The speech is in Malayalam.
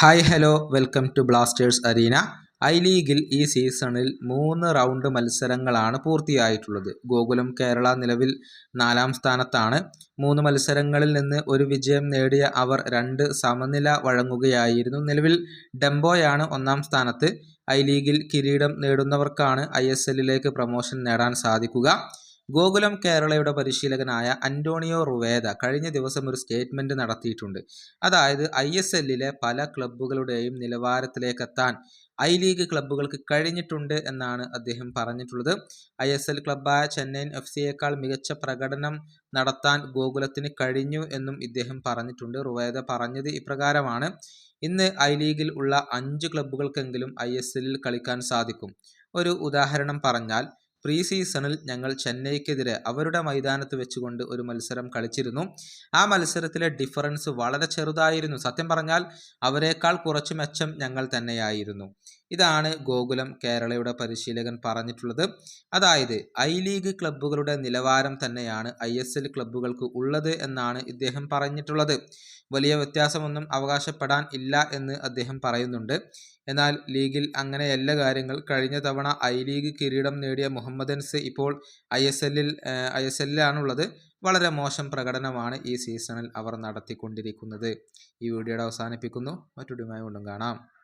Hi hello welcome to blasters arena. I ലീഗിൽ ഈ സീസണിൽ മൂന്ന് റൗണ്ട് മത്സരങ്ങളാണ് പൂർത്തിയായിട്ടുള്ളത്. ഗോകുലം കേരള നിലവിൽ നാലാം സ്ഥാനത്താണ്. മൂന്ന് മത്സരങ്ങളിൽ നിന്ന് ഒരു വിജയം നേടിയ അവർ രണ്ട് സമനില വഴങ്ങുകയായിരുന്നു. നിലവിൽ ഡെംബോയാണ് ഒന്നാം സ്ഥാനത്ത്. ഐ ലീഗിൽ കിരീടം നേടുന്നവർക്കാണ് ഐ പ്രൊമോഷൻ നേടാൻ സാധിക്കുക. ഗോകുലം കേരളയുടെ പരിശീലകനായ അന്റോണിയോ റുവേദ കഴിഞ്ഞ ദിവസം ഒരു സ്റ്റേറ്റ്മെന്റ് നടത്തിയിട്ടുണ്ട്. അതായത് ഐ എസ് എല്ലിലെ പല ക്ലബ്ബുകളുടെയും നിലവാരത്തിലേക്കെത്താൻ ഐ ലീഗ് ക്ലബ്ബുകൾക്ക് കഴിഞ്ഞിട്ടുണ്ട് എന്നാണ് അദ്ദേഹം പറഞ്ഞിട്ടുള്ളത്. ഐ എസ് എൽ ക്ലബ്ബായ ചെന്നൈയിൻ എഫ് സിയേക്കാൾ മികച്ച പ്രകടനം നടത്താൻ ഗോകുലത്തിന് കഴിഞ്ഞു എന്നും ഇദ്ദേഹം പറഞ്ഞിട്ടുണ്ട്. റുവേദ പറഞ്ഞത് ഇപ്രകാരമാണ്. ഇന്ന് ഐ ലീഗിൽ ഉള്ള അഞ്ച് ക്ലബ്ബുകൾക്കെങ്കിലും ഐ എസ് എല്ലിൽ കളിക്കാൻ സാധിക്കും. ഒരു ഉദാഹരണം പറഞ്ഞാൽ പ്രീ സീസണിൽ ഞങ്ങൾ ചെന്നൈക്കെതിരെ അവരുടെ മൈതാനത്ത് വെച്ചുകൊണ്ട് ഒരു മത്സരം കളിച്ചിരുന്നു. ആ മത്സരത്തിലെ ഡിഫറൻസ് വളരെ ചെറുതായിരുന്നു. സത്യം പറഞ്ഞാൽ അവരെക്കാൾ കുറച്ച് മെച്ചം ഞങ്ങൾ തന്നെയായിരുന്നു. ഇതാണ് ഗോകുലം കേരളയുടെ പരിശീലകൻ പറഞ്ഞിട്ടുള്ളത്. അതായത് ഐ ലീഗ് ക്ലബ്ബുകളുടെ നിലവാരം തന്നെയാണ് ഐ എസ് എൽ ക്ലബ്ബുകൾക്ക് ഉള്ളത് എന്നാണ് ഇദ്ദേഹം പറഞ്ഞിട്ടുള്ളത്. വലിയ വ്യത്യാസമൊന്നും അവകാശപ്പെടാൻ ഇല്ല എന്ന് അദ്ദേഹം പറയുന്നുണ്ട്. എന്നാൽ ലീഗിൽ അങ്ങനെ എല്ലാ കാര്യങ്ങൾ. കഴിഞ്ഞ തവണ ഐ ലീഗ് കിരീടം നേടിയ മുഹമ്മദൻസ് ഇപ്പോൾ ഐ എസ് എല്ലിൽ ഐ എസ് എല്ലിലാണുള്ളത്. വളരെ മോശം പ്രകടനമാണ് ഈ സീസണിൽ അവർ നടത്തിക്കൊണ്ടിരിക്കുന്നത്. ഈ വീഡിയോയുടെ അവസാനിപ്പിക്കുന്നു. മറ്റൊരു കൊണ്ടും കാണാം.